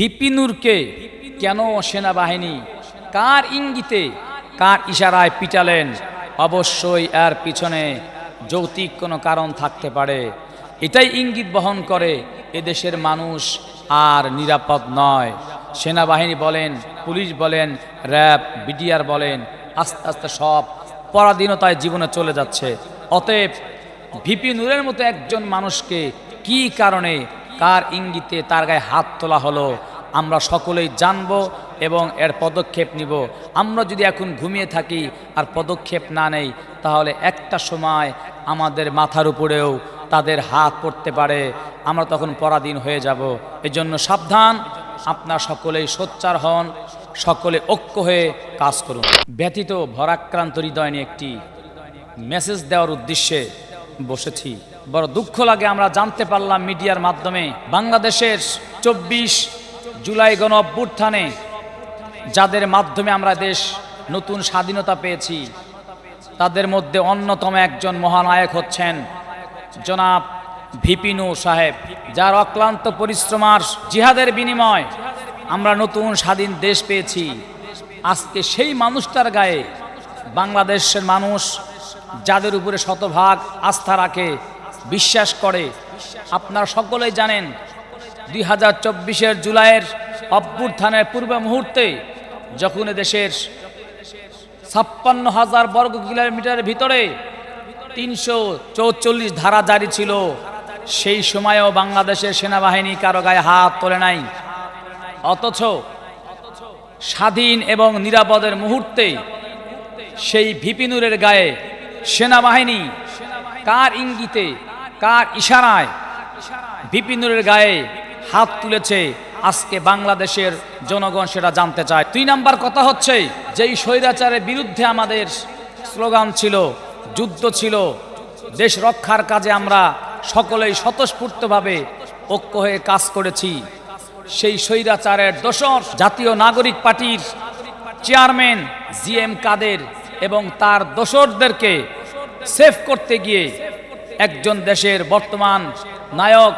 ভিপিনুরকে কেন সেনাবাহিনী কার ইঙ্গিতে, কার ইশারায় পিটালেন? অবশ্যই এর পিছনে যৌতিক কোনো কারণ থাকতে পারে। এটাই ইঙ্গিত বহন করে এদেশের মানুষ আর নিরাপদ নয়। সেনাবাহিনী বলেন, পুলিশ বলেন, র্যাব, বিডিআর বলেন, আস্তে আস্তে সব পরাধীনতায় জীবনে চলে যাচ্ছে। অতএব ভিপি নূরের মতো একজন মানুষকে কি কারণে, কার ইঙ্গিতে তার গায়ে হাত তোলা হলো আমরা সকলেই জানব এবং এর পদক্ষেপ নিব। আমরা যদি এখন ঘুমিয়ে থাকি আর পদক্ষেপ না নেই, তাহলে একটা সময় আমাদের মাথার উপরেও তাদের হাত পড়তে পারে। আমরা তখন পরাধীন হয়ে যাব। এজন্য সাবধান, আপনার সকলেই সোচ্চার হন, সকলে ঐক্য হয়ে কাজ করুন। ব্যতীত ভরাক্রান্ত হৃদয় নিয়ে একটি মেসেজ দেওয়ার উদ্দেশ্যে বসেছি। বড় দুঃখ লাগে, আমরা জানতে পারলাম মিডিয়ার মাধ্যমে বাংলাদেশের চব্বিশ জুলাই গণ অভ্যুত্থানে যাদের মাধ্যমে আমরা দেশ নতুন স্বাধীনতা পেয়েছি, তাদের মধ্যে অন্যতম একজন মহানায়ক হচ্ছেন জনাব ভিপিনু সাহেব, যার অক্লান্ত পরিশ্রমার জিহাদের বিনিময় আমরা নতুন স্বাধীন দেশ পেয়েছি। আজকে সেই মানুষটার গায়ে বাংলাদেশের মানুষ যাদের উপরে শতভাগ আস্থা রাখে, বিশ্বাস করে। আপনারা সকলেই জানেন, দুই হাজার চব্বিশের জুলাইয়ের অভ্যুত্থানের পূর্ব মুহূর্তে যখন দেশের ছাপ্পান্ন হাজার বর্গ কিলোমিটারের ভিতরে তিনশো চৌচল্লিশ ধারা জারি ছিল, সেই সময়েও বাংলাদেশের সেনাবাহিনী কারও গায়ে হাত তোলে নাই। অথচ স্বাধীন এবং নিরাপদের মুহূর্তে সেই ভিপিনুরের গায়ে সেনাবাহিনী কার ইঙ্গিতে, কার ইশারায় বিপিনুরের গায়ে হাত তুলেছে আজকে বাংলাদেশের জনগণ সেটা জানতে চায়। দুই নাম্বার কথা হচ্ছে, যেই স্বৈরাচারের বিরুদ্ধে আমাদের স্লোগান ছিল, যুদ্ধ ছিল, দেশ রক্ষার কাজে আমরা সকলেই স্বতঃস্ফূর্তভাবে ঐক্য হয়ে কাজ করেছি, সেই স্বৈরাচারের দোসর জাতীয় নাগরিক পার্টির চেয়ারম্যান জি এম কাদের এবং তার দোসরদেরকে সেভ করতে গিয়ে একজন দেশের বর্তমান নায়ক,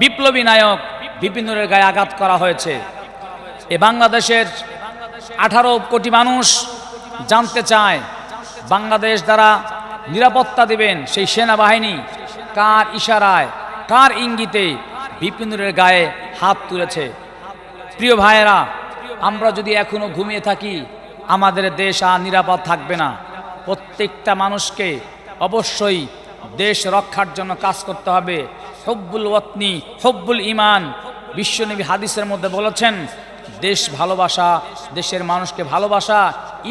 বিপ্লবী নায়ক বিপিনুরের গায়ে আঘাত করা হয়েছে। এ বাংলাদেশের আঠারো কোটি মানুষ জানতে চায়, বাংলাদেশ দ্বারা নিরাপত্তা দেবেন সেই সেনাবাহিনী কার ইশারায়, কার ইঙ্গিতে বিপিনুরের গায়ে হাত তুলেছে। প্রিয় ভাইয়েরা, আমরা যদি এখনও ঘুমিয়ে থাকি, আমাদের দেশ আর নিরাপদ থাকবে না। প্রত্যেকটা মানুষকে অবশ্যই দেশ রক্ষার জন্য কাজ করতে হবে। হব্বুল ওয়াতনি, হব্বুল ইমান বিশ্বনবী হাদিসের মধ্যে বলেছেন, দেশ ভালোবাসা, দেশের মানুষকে ভালোবাসা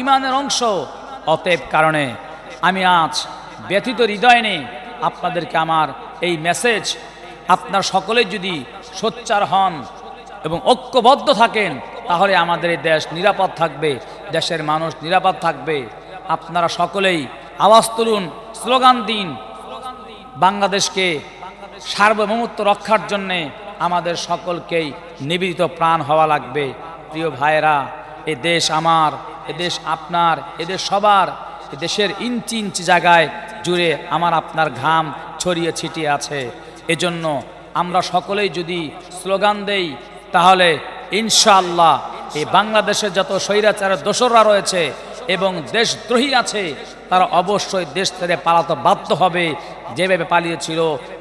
ইমানের অংশ অতএব কারণে। আমি আজ ব্যথিত হৃদয় নেই আপনাদেরকে আমার এই মেসেজ আপনার সকলে যদি সোচ্চার হন এবং ঐক্যবদ্ধ থাকেন, তাহলে আমাদের এই দেশ নিরাপদ থাকবে, দেশের মানুষ নিরাপদ থাকবে। আপনারা সকলেই আওয়াজ তুলুন, স্লোগান দিন। বাংলাদেশকে সার্বভৌমত্ব রক্ষার জন্যে আমাদের সকলকেই নিবেদিত প্রাণ হওয়া লাগবে। প্রিয় ভাইয়েরা, এ দেশ আমার, এ দেশ আপনার, এ দেশ সবার, এ দেশের ইঞ্চি ইঞ্চি জায়গায় জুড়ে আমার আপনার ঘাম ছড়িয়ে ছিটিয়ে আছে। এজন্য আমরা সকলেই যদি স্লোগান দেই, তাহলে ইনশাআল্লাহ এই বাংলাদেশের যত স্বৈরাচারের দোসররা রয়েছে এবং দেশদ্রোহী আছে, তারা অবশ্যই দেশ থেকে পালাতে বাধ্য হবে। যেভাবে পালিয়েছিল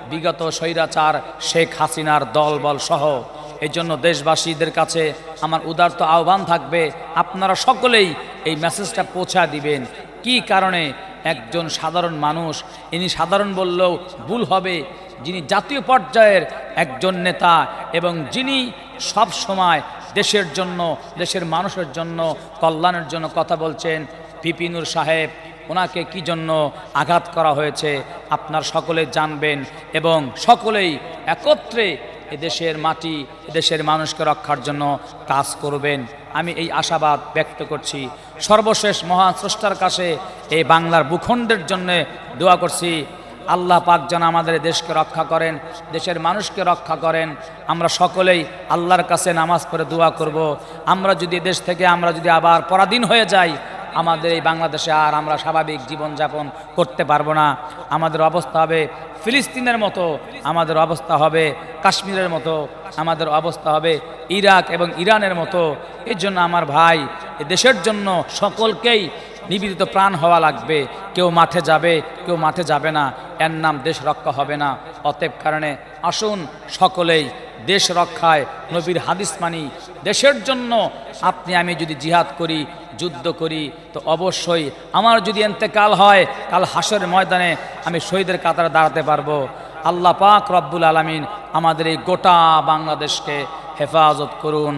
বিগত স্বৈরাচার শেখ হাসিনার দলবল সহ। এই জন্য দেশবাসীদের কাছে আমার উদার্ত আহ্বান থাকবে, আপনারা সকলেই এই মেসেজটা পৌঁছা দিবেন। কি কারণে? একজন সাধারণ মানুষ, ইনি সাধারণ বললেও ভুল হবে। যিনি জাতীয় পর্যায়ের একজন নেতা এবং যিনি সব সময় দেশের জন্য, দেশের মানুষের জন্য, কল্যাণের জন্য কথা বলছেন বিপিনুর সাহেব। ওনাকে কি জন্য আঘাত করা হয়েছে আপনার সকলে জানবেন এবং সকলেই একত্রে এদেশের মাটি দেশের মানুষকে রক্ষার জন্য কাজ করবেন। আমি এই আশাবাদ ব্যক্ত করছি। সর্বশেষ মহান স্রষ্টার কাছে এই বাংলার ভূখণ্ডের জন্য দোয়া করছি। আল্লাহ পাক যেন আমাদের দেশকে রক্ষা করেন, দেশের মানুষকে রক্ষা করেন। আমরা সকলেই আল্লাহর কাছে নামাজ পড়ে দোয়া করব। আমরা যদি দেশ থেকে আমরা যদি আবার পরাধীন হয়ে যাই, আমাদের এই বাংলাদেশে আর আমরা স্বাভাবিক জীবনযাপন করতে পারব না। আমাদের অবস্থা হবে ফিলিস্তিনের মতো, আমাদের অবস্থা হবে কাশ্মীরের মতো, আমাদের অবস্থা হবে ইরাক এবং ইরানের মতো। এর জন্য আমার ভাই দেশের জন্য সকলকেই নিবেদিত প্রাণ হওয়া লাগবে। কেউ মাঠে যাবে, কেউ মাঠে যাবে না। এর নাম দেশ রক্ষা হবে না। অতএব কারণে আসুন সকলেই দেশ রক্ষায় নবীর হাদিস মানি। দেশের জন্য আপনি, আমি যদি জিহাদ করি, যুদ্ধ করি, তো অবশ্যই আমার যদি এন্তেকাল হয়, কাল হাসরের ময়দানে আমি শহীদের কাতারে দাঁড়াতে পারব। আল্লাহ পাক রব্বুল আলমিন আমাদের এই গোটা বাংলাদেশকে হেফাজত করুন।